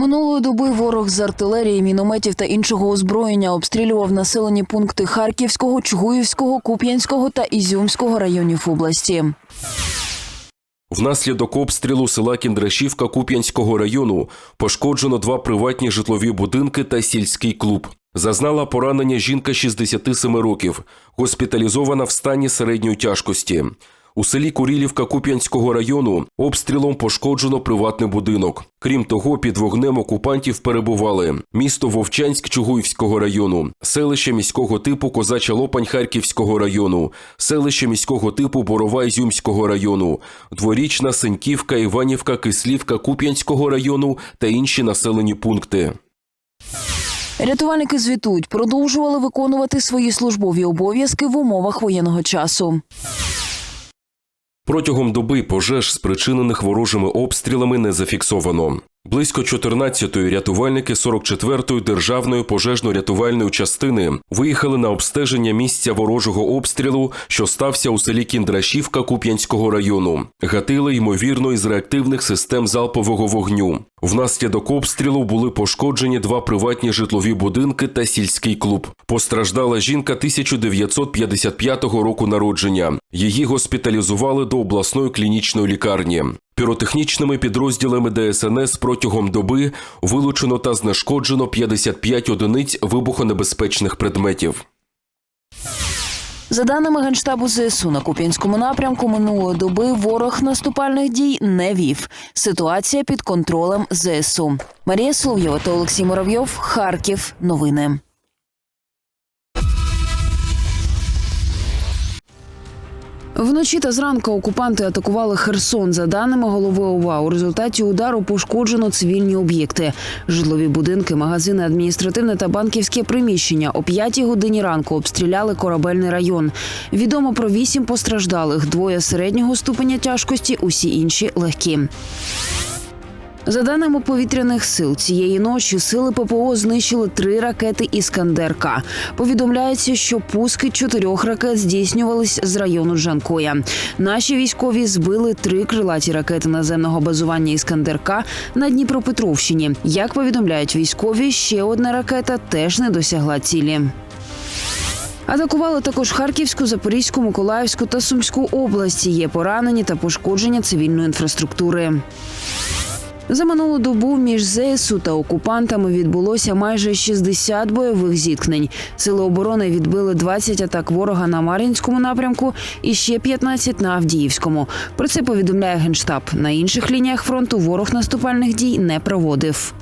Минулої доби ворог з артилерії, мінометів та іншого озброєння обстрілював населені пункти Харківського, Чугуївського, Куп'янського та Ізюмського районів області. Внаслідок обстрілу села Кіндрашівка Куп'янського району пошкоджено два приватні житлові будинки та сільський клуб. Зазнала поранення жінка 67 років, госпіталізована в стані середньої тяжкості. У селі Курілівка Куп'янського району обстрілом пошкоджено приватний будинок. Крім того, під вогнем окупантів перебували місто Вовчанськ Чугуївського району, селище міського типу Козача Лопань Харківського району, селище міського типу Борова Ізюмського району, дворічна Сеньківка, Іванівка, Кислівка Куп'янського району та інші населені пункти. Рятувальники звітують, продовжували виконувати свої службові обов'язки в умовах воєнного часу. Протягом доби пожеж, спричинених ворожими обстрілами, не зафіксовано. Близько 14-ї рятувальники 44-ї державної пожежно-рятувальної частини виїхали на обстеження місця ворожого обстрілу, що стався у селі Кіндрашівка Куп'янського району. Гатили ймовірно із реактивних систем залпового вогню. Внаслідок обстрілу були пошкоджені два приватні житлові будинки та сільський клуб. Постраждала жінка 1955 року народження. Її госпіталізували до обласної клінічної лікарні. Піротехнічними підрозділами ДСНС протягом доби вилучено та знешкоджено 55 одиниць вибухонебезпечних предметів. За даними Генштабу ЗСУ на Куп'янському напрямку минулої доби ворог наступальних дій не вів. Ситуація під контролем ЗСУ. Марія Соловйова та Олексій Муравйов. Харків. Новини. Вночі та зранку окупанти атакували Херсон. За даними голови ОВА, у результаті удару пошкоджено цивільні об'єкти, житлові будинки, магазини, адміністративне та банківське приміщення. О п'ятій годині ранку обстріляли корабельний район. Відомо про вісім постраждалих, двоє середнього ступеня тяжкості, усі інші легкі. За даними повітряних сил, цієї ночі сили ППО знищили три ракети Іскандер-К. Повідомляється, що пуски чотирьох ракет здійснювались з району Джанкоя. Наші військові збили три крилаті ракети наземного базування Іскандер-К на Дніпропетровщині. Як повідомляють військові, ще одна ракета теж не досягла цілі. Атакували також Харківську, Запорізьку, Миколаївську та Сумську області. Є поранені та пошкодження цивільної інфраструктури. За минулу добу між ЗСУ та окупантами відбулося майже 60 бойових зіткнень. Сили оборони відбили 20 атак ворога на Мар'їнському напрямку і ще 15 на Авдіївському. Про це повідомляє генштаб. На інших лініях фронту ворог наступальних дій не проводив.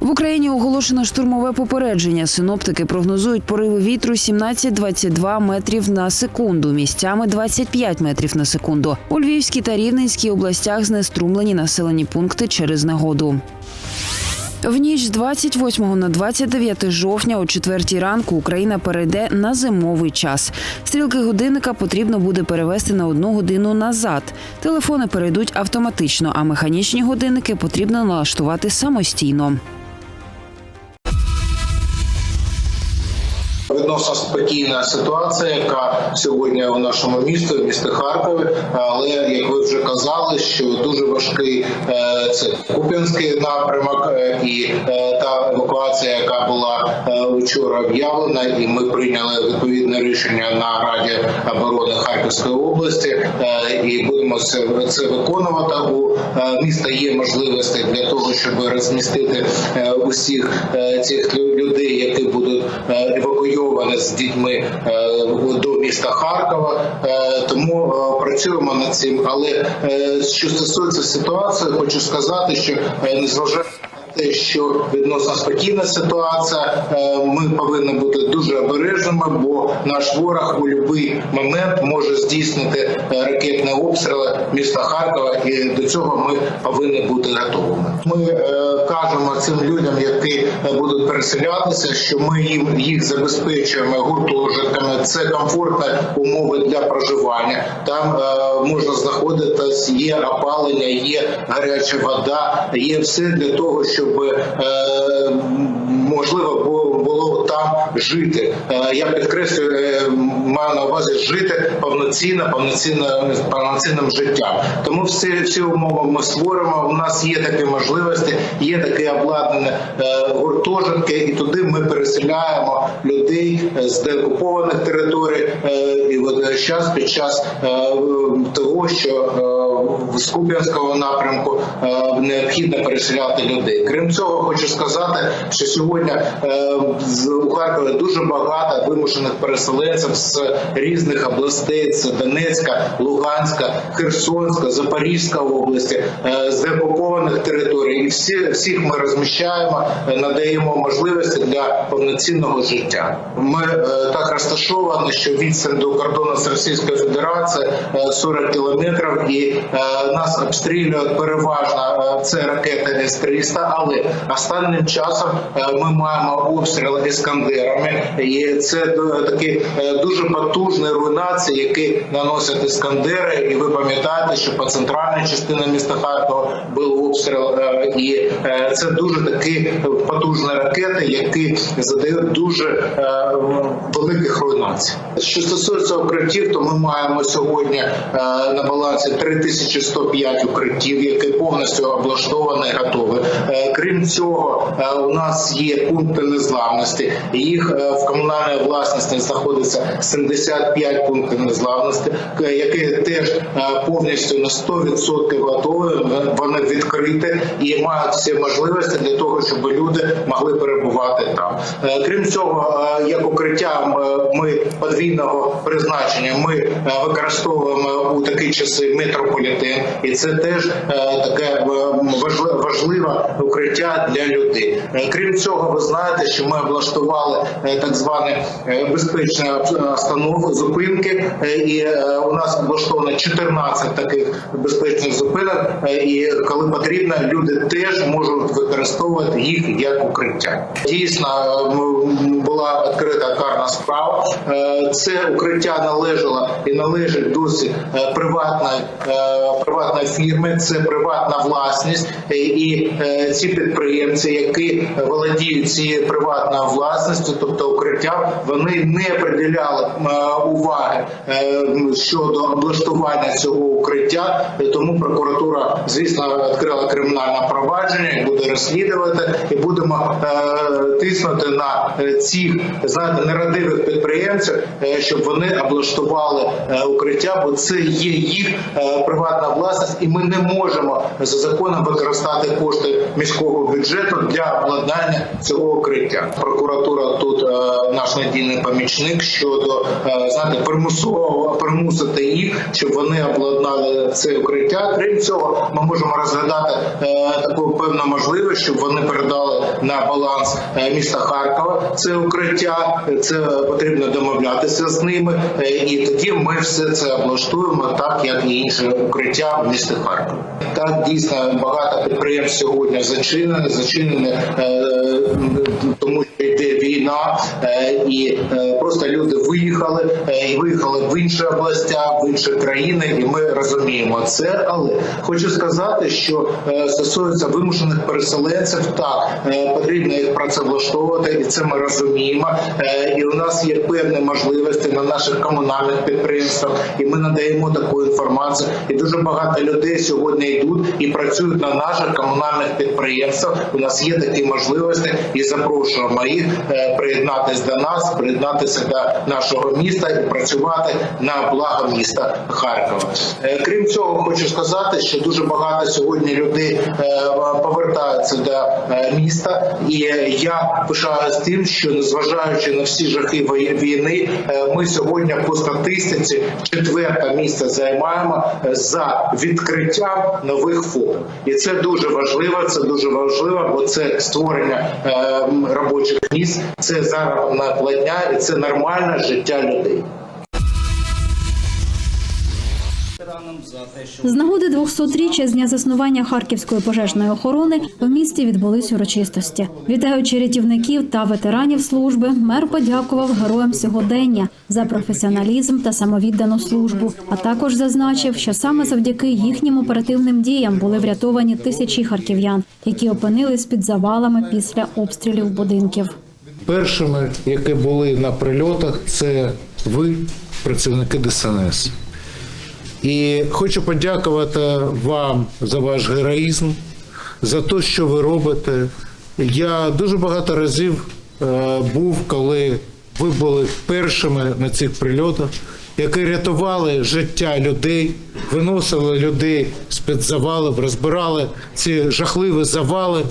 В Україні оголошено штурмове попередження. Синоптики прогнозують пориви вітру 17-22 метрів на секунду, місцями 25 метрів на секунду. У Львівській та Рівненській областях знеструмлені населені пункти через негоду. В ніч з 28 на 29 жовтня о 4 ранку Україна перейде на зимовий час. Стрілки годинника потрібно буде перевести на одну годину назад. Телефони перейдуть автоматично, а механічні годинники потрібно налаштувати самостійно. Відносно спокійна ситуація, яка сьогодні у нашому місті, в місті Харкові. Але як ви вже казали, що дуже важкий е, це Куп'янський напрямок е, і е, та евакуація, яка була вчора об'явлена, і ми прийняли відповідне рішення на Раді оборони Харківської області, і будемо це, виконувати. У міста є можливості для того, щоб розмістити усіх цих лю- людей, які будуть е, евакуйовані з дітьми е, до міста Харкова. Е, Тому працюємо над цим. Але що стосується ситуації, хочу сказати, що незважаючи те, що відносно спокійна ситуація, е, ми повинні бути дуже обережними, бо наш ворог у будь-який момент може здійснити е, ракетні обстріли міста Харкова, і до цього ми повинні бути готовими. Ми е, кажемо цим людям, які будуть переселятися, що ми їм їх забезпечуємо гуртожитками. Це комфортні умови для проживання. Там можна знаходитись, є опалення, є гаряча вода, є все для того, щоб е, можливо було, там жити. Е, Я підкреслюю, е, маю на увазі жити повноцінно, повноцінно повноцінним життям. Тому всі всі умови ми створимо. У нас є такі можливості, є такі обладнані е, гуртожитки, і туди ми переселяємо людей з деокупованих територій. І от зараз під час того, що з Куп'янського напрямку е, необхідно переселяти людей. Крім цього, хочу сказати, що сьогодні е, у Харкові дуже багато вимушених переселенців з різних областей: це Донецька, Луганська, Херсонська, Запорізька області, е, з деокупованих територій. І всі всіх ми розміщаємо, надаємо можливості для повноцінного життя. Ми так розташовані, що відстань до кордону з Російською Федерацією е, 40 кілометрів, і нас обстрілюють переважно е, це ракети С-300, але останнім часом е, ми маємо обстріл іскандерами, і це е, такі е, дуже потужні руйнації, які наносять іскандери. І ви пам'ятаєте, що по центральній частині міста Харкова був обстріл, е, і е, це дуже такі потужні ракети, які задають дуже е, великих руйнацій. Що стосується укриттів, то ми маємо сьогодні е, на балансі 3105 укриттів, які повністю облаштовані і готові. Е, Крім цього, е, у нас є пункти незламності. Їх е, в комунальній власності знаходиться 75 пунктів незламності, які теж повністю на 100% готові. Вони відкриті і мають всі можливості для того, щоб люди могли перебувати там. Крім цього, як укриття ми подвійного призначення ми використовуємо у такі часи метрополітен, і це теж е, таке е, важливе укриття для людей. Е, Крім цього, ви знаєте, що ми облаштували так звані е, безпечні остановки, зупинки, і у нас облаштовано 14 таких безпечних зупинок. І коли потрібно, люди теж можуть використовувати їх як укриття. Дійсно, була відкрита карна справа. Це укриття належало і належить досі приватної приватної фірми. Це приватна власність, Е, і е, ці підприємці, які володіють цією приватною власністю, тобто укриття, вони не приділяли е, уваги щодо облаштування цього укриття. Тому прокуратура, звісно, відкрила кримінальне провадження буде розслідувати, і будемо тиснути на цих знаєте нерадивих підприємців, щоб вони облаштували укриття, бо це є їх е, приватна власність, і ми не можемо за законом використати кошти міського бюджету для обладнання цього укриття. Прокуратура тут е, наш надійний помічник щодо е, знаєте, примусового примусити їх, щоб вони обладнали це укриття. Крім цього, ми можемо розглядати е, таку певну можливість, щоб вони передали на баланс міста Харкова це укриття. Це потрібно домовлятися з ними, і тоді ми все це облаштуємо так, як і інші укриття в місті Харкові. Так дійсно багато підприємств сьогодні зачинені, зачинені е, тому що йде війна, е, і е, просто люди виїхали е, і виїхали в інші області, в інші країни, і ми розуміємо це. Але хочу сказати, що е, стосується вимушених переселенців, так е, потрібно їх працевлаштовувати, і це ми розуміємо. Е, І у нас є певні можливості на наших комунальних підприємствах, і ми надаємо таку інформацію. І дуже багато людей сьогодні йдуть і працюють на наших комунальних підприємствах. У нас є такі можливості, і запрошуємо їх е, приєднатися до нас, приєднатися до нашого міста і працювати на благо міста Харкова. Е, Крім цього, хочу сказати, що дуже багато сьогодні людей е, повертаються до міста, і я пишаюсь тим, що незважаючи на всі жахи війни, ми сьогодні по статистиці четверте місце займаємо е, за відкриттям нових форм, І це дуже важливо. Це дуже важливо, бо це створення е, робочих місць, це заробітна платня і це нормальне життя людей. З нагоди 200-річчя з дня заснування Харківської пожежної охорони в місті відбулись урочистості. Вітаючи рятівників та ветеранів служби, мер подякував героям сьогодення за професіоналізм та самовіддану службу. А також зазначив, що саме завдяки їхнім оперативним діям були врятовані тисячі харків'ян, які опинились під завалами після обстрілів будинків. першими, які були на прильотах, це ви, працівники ДСНС. І хочу подякувати вам за ваш героїзм, за те, що ви робите. Я дуже багато разів е, був, коли ви були першими на цих прильотах, які рятували життя людей, виносили людей з-під завалів, розбирали ці жахливі завали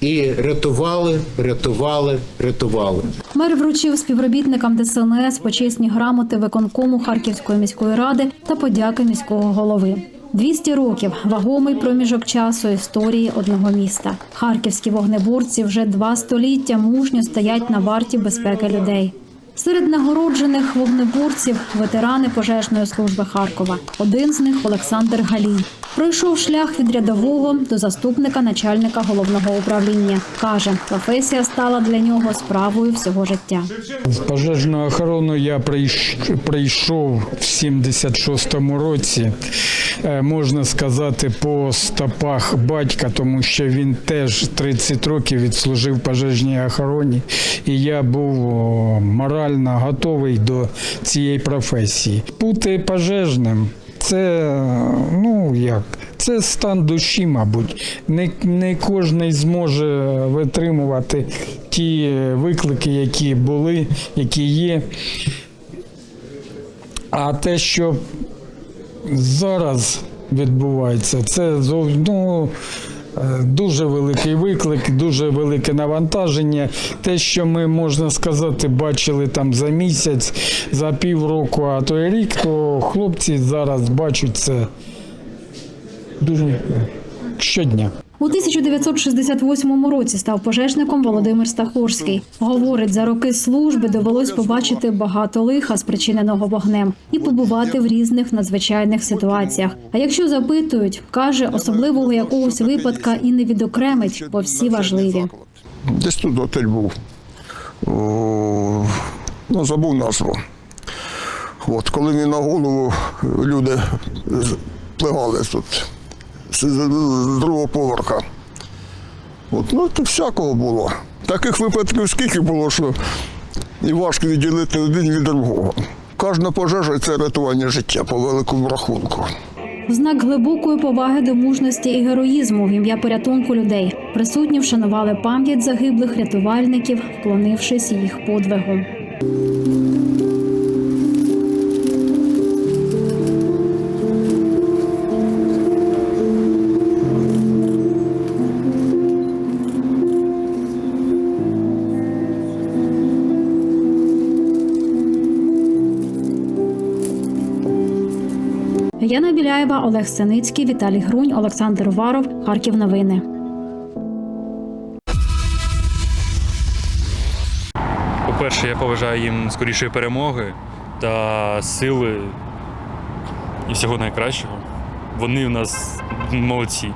і рятували, рятували, рятували. Мер вручив співробітникам ДСНС почесні грамоти виконкому Харківської міської ради та подяки міського голови. 200 років вагомий проміжок часу історії одного міста. Харківські вогнеборці вже два століття мужньо стоять на варті безпеки людей. Серед нагороджених вогнеборців ветерани пожежної служби Харкова. Один з них Олександр Галій. Пройшов шлях від рядового до заступника начальника головного управління. каже, професія стала для нього справою всього життя. В пожежну охорону я прийш- прийшов в 76-му році. Е, Можна сказати, по стопах батька, тому що він теж 30 років відслужив пожежній охороні, і я був морально готовий до цієї професії. Бути пожежним це ну як. Це стан душі, мабуть. Не, не кожен зможе витримувати ті виклики, які були, які є. А те, що зараз відбувається, це ну, дуже великий виклик, дуже велике навантаження. Те, що ми, можна сказати, бачили там за місяць, за півроку, а то і рік, то хлопці зараз бачать це дуже щодня. У 1968 році став пожежником Володимир Стахурський. Говорить, за роки служби довелось побачити багато лиха, спричиненого вогнем, і побувати в різних надзвичайних ситуаціях. А якщо запитують, каже, особливого якогось випадка і не відокремить, бо всі важливі. Десь тут готель був. О, ну, забув назву. От, коли мені на голову люди плигали тут з, другого поверха. От, ну, тут всякого було. Таких випадків скільки було, що і важко відділити один від другого. Кожна пожежа це рятування життя по великому рахунку. В знак глибокої поваги до мужності і героїзму в ім'я порятунку людей присутні вшанували пам'ять загиблих рятувальників, вклонившись їх подвигу. Яна Біляєва, Олег Синицький, Віталій Грунь, Олександр Уваров, Харків. Новини. По-перше, я побажаю їм скорішої перемоги та сили і всього найкращого. Вони в нас молодці.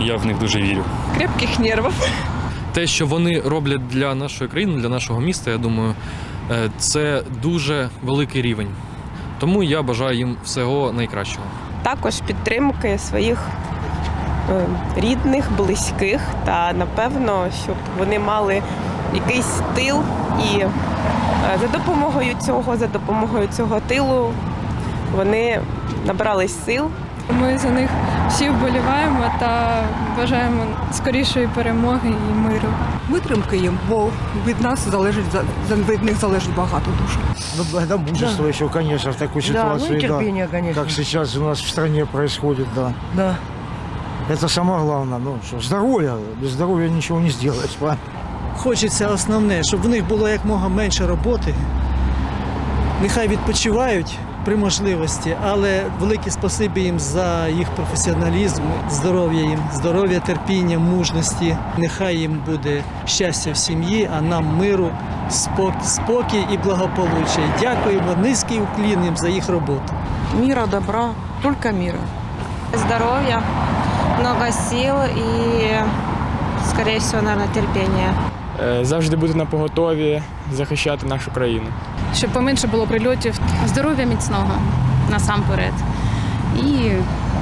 Я в них дуже вірю. крепких нервов. те, що вони роблять для нашої країни, для нашого міста, я думаю, е, це дуже великий рівень. Тому я бажаю їм всього найкращого. Також підтримки своїх е, рідних, близьких та напевно, щоб вони мали якийсь тил і е, за допомогою цього, за допомогою цього тилу вони набрались сил Ми за них всі вболіваємо та бажаємо скорішої перемоги і миру. витримки їм, бо від нас залежить за- за- від них залежить багато дуже. Ну, да, мужество еще, конечно, в такой Да, ну ситуации, и да, терпение, конечно. как сейчас у нас в стране происходит, да. Да. Это самое главное, ну, что здоровье, без здоровья ничего не сделаешь, правильно? Хочеться основне, щоб в них було якмога менше роботи. Нехай відпочивають при можливості, але велике спасибі їм за їх професіоналізм, здоров'я їм, здоров'я, терпіння, мужності. Нехай їм буде щастя в сім'ї, а нам миру, спокій і благополуччя. Дякуємо низький уклін їм за їх роботу. Міра, добра, тільки міра. Здоров'я, много сил і, скоріше всього, наверное, терпіння. Завжди бути на поготові захищати нашу країну Щоб поменше було прильотів, здоров'я міцного насамперед. і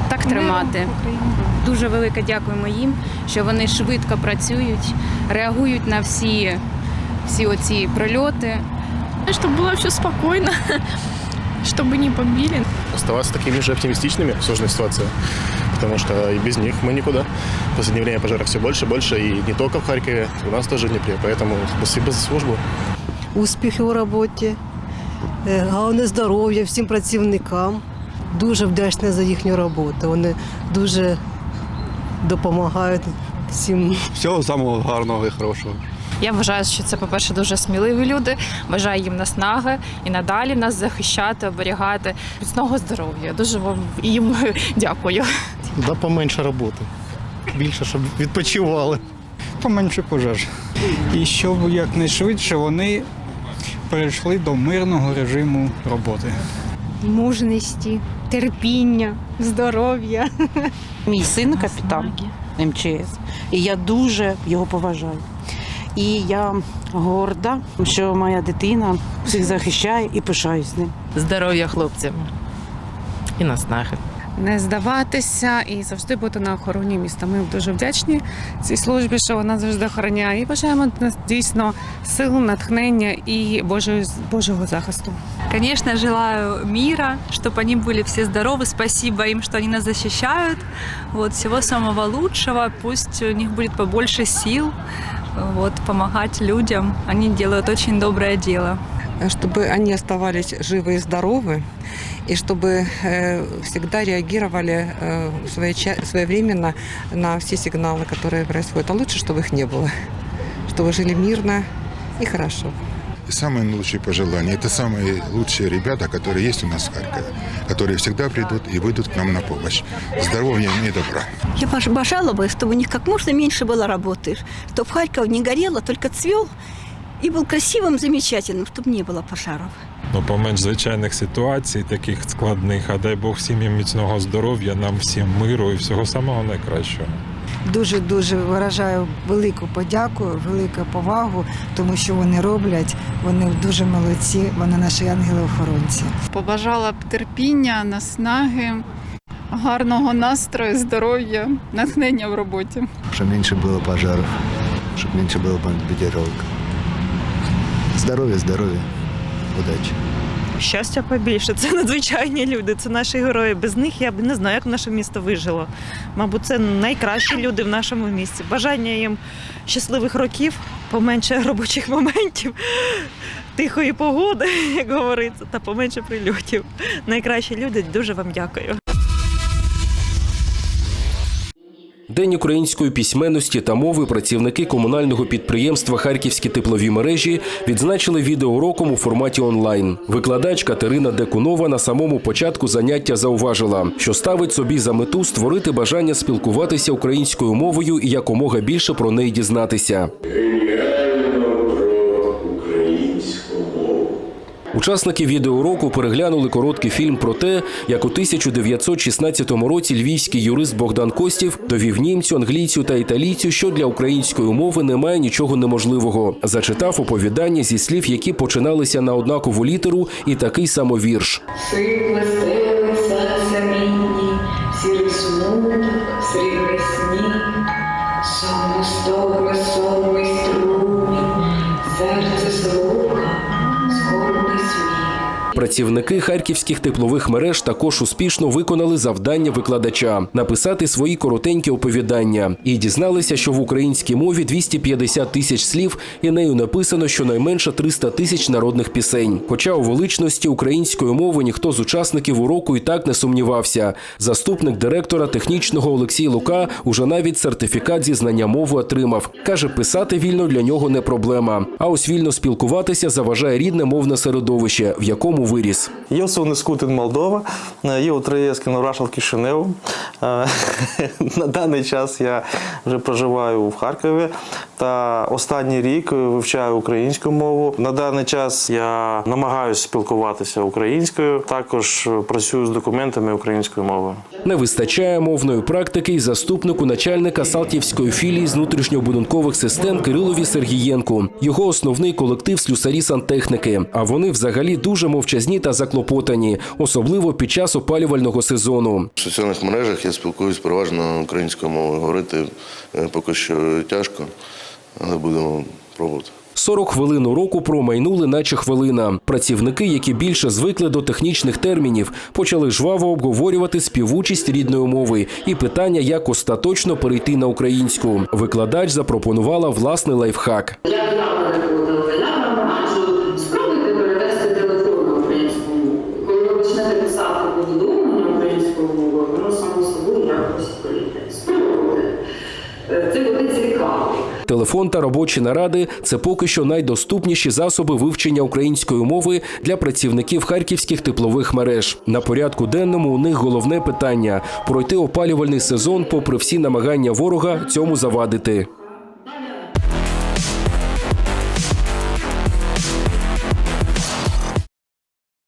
Так тримати. Дуже велике дякуємо їм, що вони швидко працюють, реагують на всі, всі оці прильоти. Щоб було все спокійно, щоб не побили. оставаться такими же оптимистичными в сложной ситуации, потому что и без них мы никуда. В последнее время пожаров все больше и больше, и не только в Харькове, у нас тоже в Днепре, поэтому спасибо за службу. Успіхи у роботі, е, головне здоров'я всім працівникам. Дуже вдячна за їхню роботу. Вони дуже допомагають всім. Всього самого гарного і хорошого. Я вважаю, що це, по-перше, дуже сміливі люди. Бажаю їм наснаги і надалі нас захищати, оберігати. Міцного здоров'я. Дуже вам їм дякую. Да поменше роботи. Більше, щоб відпочивали. Поменше пожеж. І щоб якнайшвидше вони перейшли до мирного режиму роботи. Мужності, терпіння, здоров'я. Мій син капітан МЧС, і я дуже його поважаю. І я горда, що моя дитина всіх захищає і пишаюсь ним. Здоров'я хлопцям і наснаги Не здаватися і завжди бути на охороні міста. Ми дуже вдячні цій службі, що вона завжди охороняє. І бажаємо нас дійсно сил, натхнення і Божої, Божого захисту. Конечно, желаю мира, чтобы они были все здоровы. Спасибо им, что они нас защищают. Вот, всего самого лучшего. Пусть у них будет побольше сил вот, помогать людям. Они делают очень доброе дело. Чтобы они оставались живы и здоровы, И чтобы э, всегда реагировали э, своевременно на все сигналы, которые происходят. А лучше, чтобы их не было. Чтобы жили мирно и хорошо. Самые лучшие пожелания. Это самые лучшие ребята, которые есть у нас в Харькове, которые всегда придут и выйдут к нам на помощь. Здоровья и добра. Я пожелала бы, чтобы у них как можно меньше было работы, чтобы Харьков не горел, а только цвел и был красивым, замечательным, чтобы не было пожаров. Ну, поменш звичайних ситуацій, таких складних, а дай Бог всім їм міцного здоров'я, нам всім миру і всього самого найкращого. Дуже дуже виражаю велику подяку, велику повагу, тому що вони роблять. Вони дуже молодці. Вони наші ангели-охоронці. Побажала б терпіння, наснаги, гарного настрою, здоров'я, натхнення в роботі. Щоб менше було пожарів, щоб менше було бомбардировок. Здоров'я, здоров'я, удачі. Щастя побільше. Це надзвичайні люди, це наші герої. Без них я б не знаю, як наше місто вижило. Мабуть, це найкращі люди в нашому місті. Бажання їм щасливих років, поменше робочих моментів, тихої погоди, як говориться, та поменше прильотів. Найкращі люди, дуже вам дякую. День української письменності та мови працівники комунального підприємства Харківські теплові мережі відзначили відеоуроком у форматі онлайн. Викладач Катерина Декунова на самому початку заняття зауважила, що ставить собі за мету створити бажання спілкуватися українською мовою і якомога більше про неї дізнатися. Учасники відеоуроку переглянули короткий фільм про те, як у 1916 році львівський юрист Богдан Костів довів німцю, англійцю та італійцю, що для української мови немає нічого неможливого. Зачитав оповідання зі слів, які починалися на однакову літеру, і такий самовірш. Сірий сніг, сонно стогне, Працівники харківських теплових мереж також успішно виконали завдання викладача написати свої коротенькі оповідання і дізналися, що в українській мові 250 тисяч слів, і нею написано щонайменше 300 тисяч народних пісень. Хоча у величності української мови ніхто з учасників уроку і так не сумнівався. Заступник директора технічного Олексій Лука уже навіть сертифікат зі знання мови отримав. каже, писати вільно для нього не проблема. А ось вільно спілкуватися заважає рідне мовне середовище, в якому виріс. Є Скутин Молдова, є у Троєцькіно Рашал Кишинев. Е, На даний час я вже проживаю в Харкові та останній рік вивчаю українську мову. На даний час я намагаюся спілкуватися українською, також працюю з документами українською мовою. Не вистачає мовної практики й заступнику начальника Салтівської філії з внутрішньобудинкових систем Кирилові Сергієнку. Його основний колектив слюсарі сантехніки. А вони взагалі дуже мовчать мовчазні та заклопотані, особливо під час опалювального сезону. В соціальних мережах я спілкуюсь переважно українською мовою. Говорити е, поки що тяжко, але будемо пробувати. 40 хвилин уроку промайнули, наче хвилина. Працівники, які більше звикли до технічних термінів, почали жваво обговорювати співучість рідної мови і питання, як остаточно перейти на українську. Викладач запропонувала власний лайфхак. Телефон та робочі наради це поки що найдоступніші засоби вивчення української мови для працівників харківських теплових мереж. На порядку денному у них головне питання пройти опалювальний сезон, попри всі намагання ворога цьому завадити.